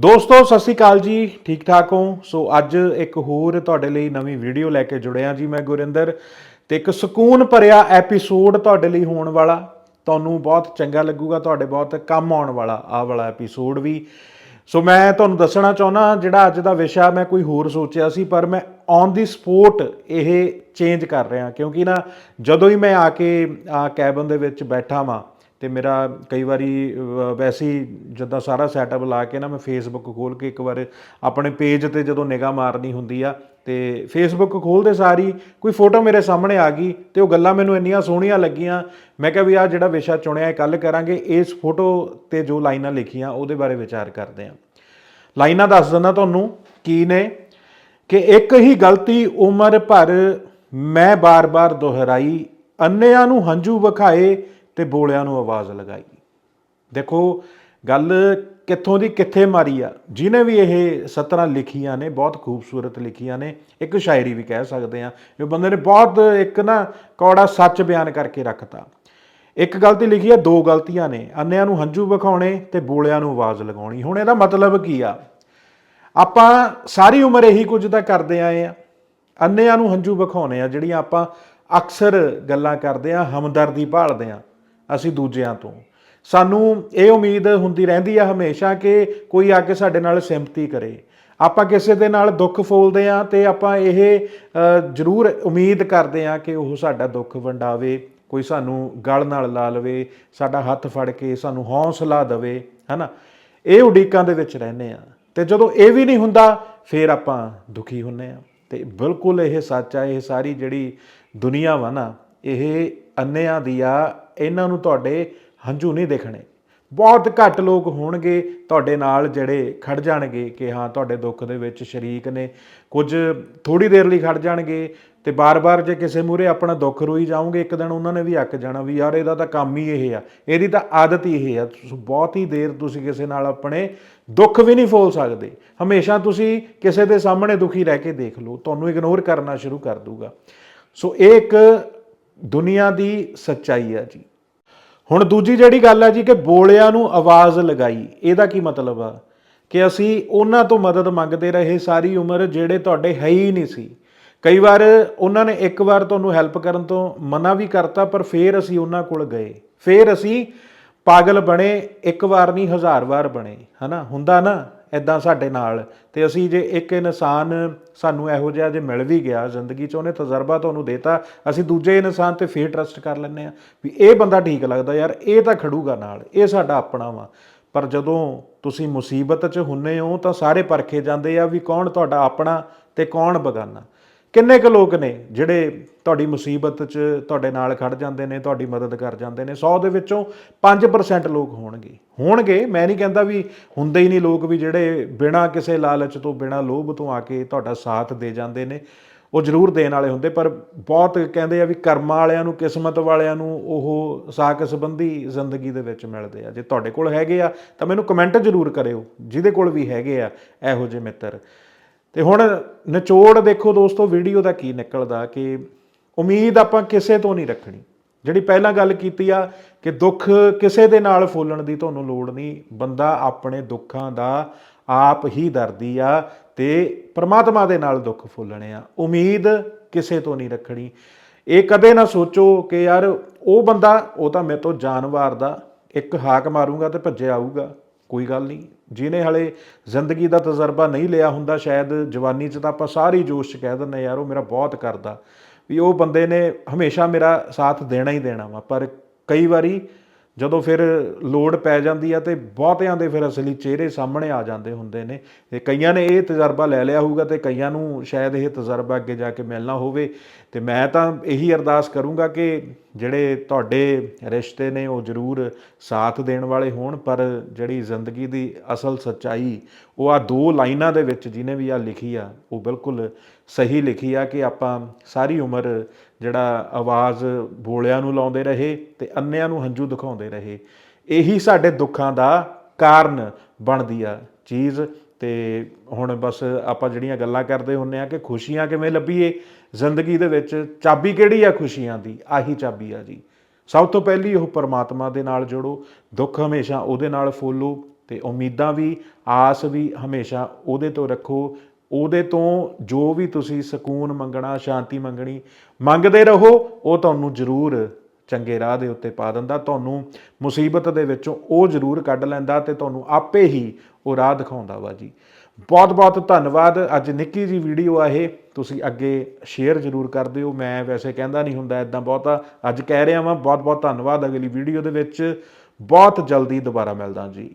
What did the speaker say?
ਦੋਸਤੋ, ਸਤਿ ਸ਼੍ਰੀ ਅਕਾਲ ਜੀ। ਠੀਕ ਠਾਕ ਹੋ? ਸੋ ਅੱਜ ਇੱਕ ਹੋਰ ਤੁਹਾਡੇ ਲਈ ਨਵੀਂ ਵੀਡੀਓ ਲੈ ਕੇ ਜੁੜਿਆ ਜੀ ਮੈਂ, ਗੁਰਿੰਦਰ। ਤੇ ਇੱਕ ਸਕੂਨ ਭਰਿਆ ਐਪੀਸੋਡ ਤੁਹਾਡੇ ਲਈ ਹੋਣ ਵਾਲਾ। ਤੁਹਾਨੂੰ ਬਹੁਤ ਚੰਗਾ ਲੱਗੂਗਾ, ਤੁਹਾਡੇ ਬਹੁਤ ਕੰਮ ਆਉਣ ਵਾਲਾ, ਆਹ ਵਾਲਾ ਐਪੀਸੋਡ ਵੀ। ਸੋ ਮੈਂ ਤੁਹਾਨੂੰ ਦੱਸਣਾ ਚਾਹੁੰਦਾ, ਜਿਹੜਾ ਅੱਜ ਦਾ ਵਿਸ਼ਾ ਮੈਂ ਕੋਈ ਹੋਰ ਸੋਚਿਆ ਸੀ, ਪਰ ਮੈਂ ਔਨ ਦੀ ਸਪੋਟ ਇਹ ਚੇਂਜ ਕਰ ਰਿਹਾ। ਕਿਉਂਕਿ ਨਾ, ਜਦੋਂ ਹੀ ਮੈਂ ਆ ਕੇ ਕੈਬਨ ਦੇ ਵਿੱਚ ਬੈਠਾ ਵਾਂ ਤੇ ਮੇਰਾ ਕਈ ਵਾਰੀ ਵੈਸੇ ਹੀ ਜਿੱਦਾਂ ਸਾਰਾ ਸੈਟਅਪ ਲਾ ਕੇ ਨਾ ਮੈਂ ਫੇਸਬੁੱਕ ਖੋਲ ਕੇ ਇੱਕ ਵਾਰ ਆਪਣੇ ਪੇਜ ਤੇ ਜਦੋਂ ਨਿਗਾਹ ਮਾਰਨੀ ਹੁੰਦੀ ਆ, ਤੇ ਫੇਸਬੁੱਕ ਖੋਲਦੇ ਸਾਰੀ ਕੋਈ ਫੋਟੋ ਮੇਰੇ ਸਾਹਮਣੇ ਆ ਗਈ ਤੇ ਉਹ ਗੱਲਾਂ ਮੈਨੂੰ ਇੰਨੀਆਂ ਸੋਹਣੀਆਂ ਲੱਗੀਆਂ। ਮੈਂ ਕਿਹਾ ਵੀ ਆ ਜਿਹੜਾ ਵਿਸ਼ਾ ਚੁਣਿਆ ਇਹ ਕੱਲ ਕਰਾਂਗੇ, ਇਸ ਫੋਟੋ ਤੇ ਜੋ ਲਾਈਨਾਂ ਲਿਖੀਆਂ ਉਹਦੇ ਬਾਰੇ ਵਿਚਾਰ ਕਰਦੇ ਹਾਂ। ਲਾਈਨਾਂ ਦੱਸ ਦਿੰਦਾ ਤੁਹਾਨੂੰ ਕੀ ਨੇ ਕਿ ਇੱਕ ਹੀ ਗਲਤੀ ਉਮਰ ਭਰ ਮੈਂ ਬਾਰ-ਬਾਰ ਦੁਹਰਾਈ, ਅੰਨਿਆਂ ਨੂੰ ਹੰਝੂ ਵਿਖਾਏ ਤੇ ਬੋਲਿਆਂ ਨੂੰ ਆਵਾਜ਼ ਲਗਾਈ। ਦੇਖੋ, ਗੱਲ ਕਿੱਥੋਂ ਦੀ ਕਿੱਥੇ ਮਾਰੀ ਆ? ਜਿਨੇ ਵੀ ਇਹ ਸਤਰਾਂ ਲਿਖੀਆਂ ਨੇ, ਬਹੁਤ ਖੂਬਸੂਰਤ ਲਿਖੀਆਂ ਨੇ, ਇੱਕ ਸ਼ਾਇਰੀ ਵੀ ਕਹਿ ਸਕਦੇ ਆ ਇਹ ਬੰਦੇ ਨੇ ਬਹੁਤ ਇੱਕ ਨਾ ਕੌੜਾ ਸੱਚ ਬਿਆਨ ਕਰਕੇ ਰੱਖਤਾ। ਇੱਕ ਗਲਤੀ ਲਿਖੀ ਆ, ਦੋ ਗਲਤੀਆਂ ਨੇ, ਅੰਨਿਆਂ ਨੂੰ ਹੰਝੂ ਵਿਖਾਉਣੇ ਤੇ ਬੋਲਿਆਂ ਨੂੰ ਆਵਾਜ਼ ਲਗਾਉਣੀ। ਹੁਣ ਇਹਦਾ ਮਤਲਬ ਕੀ ਆ? ਆਪਾਂ ਸਾਰੀ ਉਮਰ ਇਹੀ ਕੁਝ ਤਾਂ ਕਰਦੇ ਆਏ ਆ। ਅੰਨਿਆਂ ਨੂੰ ਹੰਝੂ ਵਿਖਾਉਣੇ ਆ, ਜਿਹੜੀਆਂ ਆਪਾਂ ਅਕਸਰ ਗੱਲਾਂ ਕਰਦੇ ਆ, ਹਮਦਰਦੀ ਭਾਲਦੇ ਆ। ਅਸੀਂ ਦੂਜਿਆਂ ਤੋਂ। ਸਾਨੂੰ ਇਹ ਉਮੀਦ ਹੁੰਦੀ ਰਹਿੰਦੀ ਆ ਹਮੇਸ਼ਾ ਕਿ ਕੋਈ ਆ ਕੇ ਸਾਡੇ ਨਾਲ ਸਿੰਪਥੀ ਕਰੇ। ਆਪਾਂ ਕਿਸੇ ਦੇ ਨਾਲ ਦੁੱਖ ਫੋਲਦੇ ਆ ਤੇ ਆਪਾਂ ਇਹ ਜ਼ਰੂਰ ਉਮੀਦ ਕਰਦੇ ਆ ਕਿ ਉਹ ਸਾਡਾ ਦੁੱਖ ਵੰਡਾਵੇ, ਕੋਈ ਸਾਨੂੰ ਗਲ ਨਾਲ ਲਾ ਲਵੇ, ਸਾਡਾ ਹੱਥ ਫੜ ਕੇ ਸਾਨੂੰ ਹੌਸਲਾ ਦੇਵੇ, ਹਨਾ? ਇਹ ਉਡੀਕਾਂ ਦੇ ਵਿੱਚ ਰਹਿੰਦੇ ਆ। ਤੇ ਜਦੋਂ ਇਹ ਵੀ ਨਹੀਂ ਹੁੰਦਾ, ਫਿਰ ਆਪਾਂ ਦੁਖੀ ਹੁੰਨੇ ਆ। ਤੇ ਬਿਲਕੁਲ ਇਹ ਸੱਚ ਆ, ਇਹ ਸਾਰੀ ਜਿਹੜੀ ਦੁਨੀਆ ਵਾ ਨਾ, ਇਹ ਅੰਨਿਆਂ ਦੀ ਆ, ਇਹਨਾਂ ਨੂੰ ਤੁਹਾਡੇ ਹੰਝੂ ਨਹੀਂ ਦੇਖਣੇ। ਬਹੁਤ ਘੱਟ ਲੋਕ ਹੋਣਗੇ ਤੁਹਾਡੇ ਨਾਲ ਜਿਹੜੇ ਖੜ ਜਾਣਗੇ ਕਿ ਹਾਂ, ਤੁਹਾਡੇ ਦੁੱਖ ਦੇ ਵਿੱਚ ਸ਼ਰੀਕ ਨੇ। ਕੁਝ ਥੋੜੀ ਦੇਰ ਲਈ ਖੜ ਜਾਣਗੇ ਤੇ ਬਾਰ-ਬਾਰ ਜੇ ਕਿਸੇ ਮੂਰੇ ਆਪਣਾ ਦੁੱਖ ਰੋਈ ਜਾਓਗੇ, ਇੱਕ ਦਿਨ ਉਹਨਾਂ ਨੇ ਵੀ ਅੱਕ ਜਾਣਾ ਵੀ ਯਾਰ ਇਹਦਾ ਤਾਂ ਕੰਮ ਹੀ ਇਹ ਆ, ਇਹਦੀ ਤਾਂ ਆਦਤ ਹੀ ਇਹ ਆ। ਬਹੁਤ ਹੀ ਦੇਰ ਤੁਸੀਂ ਕਿਸੇ ਨਾਲ ਆਪਣੇ ਦੁੱਖ ਵੀ ਨਹੀਂ ਫੋਲ ਸਕਦੇ। ਹਮੇਸ਼ਾ ਤੁਸੀਂ ਕਿਸੇ ਦੇ ਸਾਹਮਣੇ ਦੁਖੀ ਰਹਿ ਕੇ ਦੇਖ ਲਓ, ਤੁਹਾਨੂੰ ਇਗਨੋਰ ਕਰਨਾ ਸ਼ੁਰੂ ਕਰ ਦੂਗਾ। ਸੋ ਇਹ ਇੱਕ ਦੁਨੀਆ ਦੀ ਸੱਚਾਈ ਆ ਜੀ। ਹੁਣ ਦੂਜੀ ਜਿਹੜੀ ਗੱਲ ਹੈ ਜੀ ਕਿ ਬੋਲਿਆਂ ਨੂੰ ਆਵਾਜ਼ ਲਗਾਈ, ਇਹਦਾ ਕੀ ਮਤਲਬ ਆ? ਕਿ ਅਸੀਂ ਉਹਨਾਂ ਤੋਂ ਮਦਦ ਮੰਗਦੇ ਰਹੇ ਸਾਰੀ ਉਮਰ ਜਿਹੜੇ ਤੁਹਾਡੇ ਹੈ ਹੀ ਨਹੀਂ ਸੀ। ਕਈ ਵਾਰ ਉਹਨਾਂ ਨੇ ਇੱਕ ਵਾਰ ਤੁਹਾਨੂੰ ਹੈਲਪ ਕਰਨ ਤੋਂ ਮਨਾ ਵੀ ਕਰਤਾ, ਪਰ ਫੇਰ ਅਸੀਂ ਉਹਨਾਂ ਕੋਲ ਗਏ। ਫੇਰ ਅਸੀਂ ਪਾਗਲ ਬਣੇ, ਇੱਕ ਵਾਰ ਨਹੀਂ, ਹਜ਼ਾਰ ਵਾਰ ਬਣੇ, ਹਨਾ? ਹੁੰਦਾ ਨਾ? ਐਦਾਂ ਸਾਡੇ ਨਾਲ। ਤੇ ਅਸੀਂ ਜੇ ਇੱਕ ਇਨਸਾਨ ਸਾਨੂੰ ਇਹੋ ਜਿਹਾ ਜੇ ਮਿਲ ਵੀ ਗਿਆ ਜ਼ਿੰਦਗੀ 'ਚ, ਉਹਨੇ ਤਜਰਬਾ ਤੁਹਾਨੂੰ ਦੇਤਾ, ਅਸੀਂ ਦੂਜੇ ਇਨਸਾਨ ਤੇ ਫੇਰ ਟਰਸਟ ਕਰ ਲੈਂਦੇ ਆ ਵੀ ਇਹ ਬੰਦਾ ਠੀਕ ਲੱਗਦਾ ਯਾਰ, ਇਹ ਤਾਂ ਖੜੂਗਾ ਨਾਲ, ਇਹ ਸਾਡਾ ਆਪਣਾ ਵਾ। ਪਰ ਜਦੋਂ ਤੁਸੀਂ ਮੁਸੀਬਤ 'ਚ ਹੁੰਨੇ ਹੋ ਤਾਂ ਸਾਰੇ ਪਰਖੇ ਜਾਂਦੇ ਆ ਵੀ ਕੌਣ ਤੁਹਾਡਾ ਆਪਣਾ ਤੇ ਕੌਣ ਬਗਾਨਾ। ਕਿੰਨੇ ਕੁ ਲੋਕ ਨੇ ਜਿਹੜੇ ਤੁਹਾਡੀ ਮੁਸੀਬਤ 'ਚ ਤੁਹਾਡੇ ਨਾਲ ਖੜ ਜਾਂਦੇ ਨੇ, ਤੁਹਾਡੀ ਮਦਦ ਕਰ ਜਾਂਦੇ ਨੇ? 100 ਦੇ ਵਿੱਚੋਂ 5% ਲੋਕ ਹੋਣਗੇ। ਹੋਣਗੇ, ਮੈਂ ਨਹੀਂ ਕਹਿੰਦਾ ਵੀ ਹੁੰਦੇ ਹੀ ਨਹੀਂ ਲੋਕ ਵੀ ਜਿਹੜੇ ਬਿਨਾਂ ਕਿਸੇ ਲਾਲਚ ਤੋਂ, ਬਿਨਾਂ ਲੋਭ ਤੋਂ ਆ ਕੇ ਤੁਹਾਡਾ ਸਾਥ ਦੇ ਜਾਂਦੇ ਨੇ। ਉਹ ਜ਼ਰੂਰ ਦੇਣ ਵਾਲੇ ਹੁੰਦੇ, ਪਰ ਬਹੁਤ ਕਹਿੰਦੇ ਆ ਵੀ ਕਰਮਾਂ ਵਾਲਿਆਂ ਨੂੰ, ਕਿਸਮਤ ਵਾਲਿਆਂ ਨੂੰ ਉਹ ਸਾਕ ਸੰਬੰਧੀ ਜ਼ਿੰਦਗੀ ਦੇ ਵਿੱਚ ਮਿਲਦੇ ਆ। ਜੇ ਤੁਹਾਡੇ ਕੋਲ ਹੈਗੇ ਆ, ਤਾਂ ਮੈਨੂੰ ਕਮੈਂਟ ਜ਼ਰੂਰ ਕਰਿਓ। ਜਿਹਦੇ ਕੋਲ ਵੀ ਹੈਗੇ ਆ, ਇਹੋ ਜਿਹੇ ਮਿੱਤਰ। ਤੇ ਹੁਣ ਨਿਚੋੜ ਦੇਖੋ ਦੋਸਤੋ, ਵੀਡੀਓ ਦਾ ਕੀ ਨਿਕਲਦਾ ਕਿ ਉਮੀਦ ਆਪਾਂ ਕਿਸੇ ਤੋਂ ਨਹੀਂ ਰੱਖਣੀ। ਜਿਹੜੀ ਪਹਿਲਾਂ ਗੱਲ ਕੀਤੀ ਆ ਕਿ ਦੁੱਖ ਕਿਸੇ ਦੇ ਨਾਲ ਫੋਲਣ ਦੀ ਤੁਹਾਨੂੰ ਲੋੜ ਨਹੀਂ, ਬੰਦਾ ਆਪਣੇ ਦੁੱਖਾਂ ਦਾ ਆਪ ਹੀ ਦਰਦੀ ਆ ਤੇ ਪ੍ਰਮਾਤਮਾ ਦੇ ਨਾਲ ਦੁੱਖ ਫੋਲਣੇ ਆ। ਉਮੀਦ ਕਿਸੇ ਤੋਂ ਨਹੀਂ ਰੱਖਣੀ। ਇਹ ਕਦੇ ਨਾ ਸੋਚੋ ਕਿ ਯਾਰ ਉਹ ਬੰਦਾ, ਉਹ ਤਾਂ ਮੇਰੇ ਤੋਂ ਜਾਨਵਾਰ ਦਾ, ਇੱਕ ਹਾਕ ਮਾਰੂਗਾ ਤੇ ਭੱਜਿਆ ਆਊਗਾ। ਕੋਈ ਗੱਲ ਨਹੀਂ। ਜਿਹਨੇ ਹਲੇ ਜ਼ਿੰਦਗੀ ਦਾ ਤਜਰਬਾ ਨਹੀਂ ਲਿਆ ਹੁੰਦਾ, ਸ਼ਾਇਦ ਜਵਾਨੀ 'ਚ ਤਾਂ ਆਪਾਂ ਸਾਰੀ ਜੋਸ਼ 'ਚ ਕਹਿ ਦਿੰਦੇ ਯਾਰ ਉਹ ਮੇਰਾ ਬਹੁਤ ਕਰਦਾ। ਵੀ ਉਹ ਬੰਦੇ ਨੇ ਹਮੇਸ਼ਾ ਮੇਰਾ ਸਾਥ ਦੇਣਾ ਹੀ ਦੇਣਾ ਵਾ, ਪਰ ਕਈ ਵਾਰੀ ਜਦੋਂ ਫਿਰ ਲੋੜ ਪੈ ਜਾਂਦੀ ਆ ਤੇ ਬਹੁਤਿਆਂ ਦੇ ਫਿਰ ਅਸਲੀ ਚਿਹਰੇ ਸਾਹਮਣੇ ਆ ਜਾਂਦੇ ਹੁੰਦੇ ਨੇ। ਤੇ ਕਈਆਂ ਨੇ ਇਹ ਤਜਰਬਾ ਲੈ ਲਿਆ ਹੋਊਗਾ ਤੇ ਕਈਆਂ ਨੂੰ ਸ਼ਾਇਦ ਇਹ ਤਜਰਬਾ ਅੱਗੇ ਜਾ ਕੇ ਮਿਲਣਾ ਹੋਵੇ। ਤੇ ਮੈਂ ਤਾਂ ਇਹੀ ਅਰਦਾਸ ਕਰੂੰਗਾ ਕਿ ਜਿਹੜੇ ਤੁਹਾਡੇ ਰਿਸ਼ਤੇ ਨੇ ਉਹ ਜ਼ਰੂਰ ਸਾਥ ਦੇਣ ਵਾਲੇ ਹੋਣ, ਪਰ ਜਿਹੜੀ ਜ਼ਿੰਦਗੀ ਦੀ ਅਸਲ ਸੱਚਾਈ, ਉਹ ਆ ਦੋ ਲਾਈਨਾਂ ਦੇ ਵਿੱਚ ਜਿਹਨੇ ਵੀ ਆ ਲਿਖੀ ਆ, ਉਹ ਬਿਲਕੁਲ ਸਹੀ ਲਿਖੀ ਆ ਕਿ ਆਪਾਂ ਸਾਰੀ ਉਮਰ ਜਿਹੜਾ ਆਵਾਜ਼ ਬੋਲਿਆਂ ਨੂੰ ਲਾਉਂਦੇ ਰਹੇ ਤੇ ਅੰਨਿਆਂ ਨੂੰ ਹੰਝੂ ਦਿਖਾਉਂਦੇ ਰਹੇ। ਇਹੀ ਸਾਡੇ ਦੁੱਖਾਂ ਦਾ ਕਾਰਨ ਬਣਦੀ ਆ ਚੀਜ਼। ਤੇ ਹੁਣ ਬਸ ਆਪਾਂ ਜਿਹੜੀਆਂ ਗੱਲਾਂ ਕਰਦੇ ਹੁੰਨੇ ਆ ਕਿ ਖੁਸ਼ੀਆਂ ਕਿਵੇਂ ਲੱਭੀਏ, ਜ਼ਿੰਦਗੀ ਦੇ ਵਿੱਚ ਚਾਬੀ ਕਿਹੜੀ ਆ ਖੁਸ਼ੀਆਂ ਦੀ? ਆਹੀ ਚਾਬੀ ਆ ਜੀ। ਸਭ ਤੋਂ ਪਹਿਲੀ ਉਹ ਪਰਮਾਤਮਾ ਦੇ ਨਾਲ ਜੋੜੋ, ਦੁੱਖ ਹਮੇਸ਼ਾ ਉਹਦੇ ਨਾਲ ਫੋਲੋ ਤੇ ਉਮੀਦਾਂ ਵੀ, ਆਸ ਵੀ ਹਮੇਸ਼ਾ ਉਹਦੇ ਤੋਂ ਰੱਖੋ। ਉਹਦੇ ਤੋਂ ਜੋ ਵੀ ਤੁਸੀਂ ਸਕੂਨ ਮੰਗਣਾ, ਸ਼ਾਂਤੀ ਮੰਗਣੀ, ਮੰਗਦੇ ਰਹੋ, ਉਹ ਤੁਹਾਨੂੰ ਜ਼ਰੂਰ ਚੰਗੇ ਰਾਹ ਦੇ ਉੱਤੇ ਪਾ ਦਿੰਦਾ, ਤੁਹਾਨੂੰ ਮੁਸੀਬਤ ਦੇ ਵਿੱਚੋਂ ਉਹ ਜ਼ਰੂਰ ਕੱਢ ਲੈਂਦਾ ਤੇ ਤੁਹਾਨੂੰ ਆਪੇ ਹੀ ਉਹ ਰਾਹ ਦਿਖਾਉਂਦਾ ਵਾ ਜੀ। ਬਹੁਤ ਬਹੁਤ ਧੰਨਵਾਦ। ਅੱਜ ਨਿੱਕੀ ਜੀ ਵੀਡੀਓ ਆ ਇਹ, ਤੁਸੀਂ ਅੱਗੇ ਸ਼ੇਅਰ ਜ਼ਰੂਰ ਕਰ ਦਿਓ। ਮੈਂ ਵੈਸੇ ਕਹਿੰਦਾ ਨਹੀਂ ਹੁੰਦਾ ਇਦਾਂ ਬਹੁਤਾ, ਅੱਜ ਕਹਿ ਰਿਹਾ ਵਾਂ। ਬਹੁਤ ਬਹੁਤ ਧੰਨਵਾਦ। ਅਗਲੀ ਵੀਡੀਓ ਦੇ ਵਿੱਚ ਬਹੁਤ ਜਲਦੀ ਦੁਬਾਰਾ ਮਿਲਦਾ ਜੀ।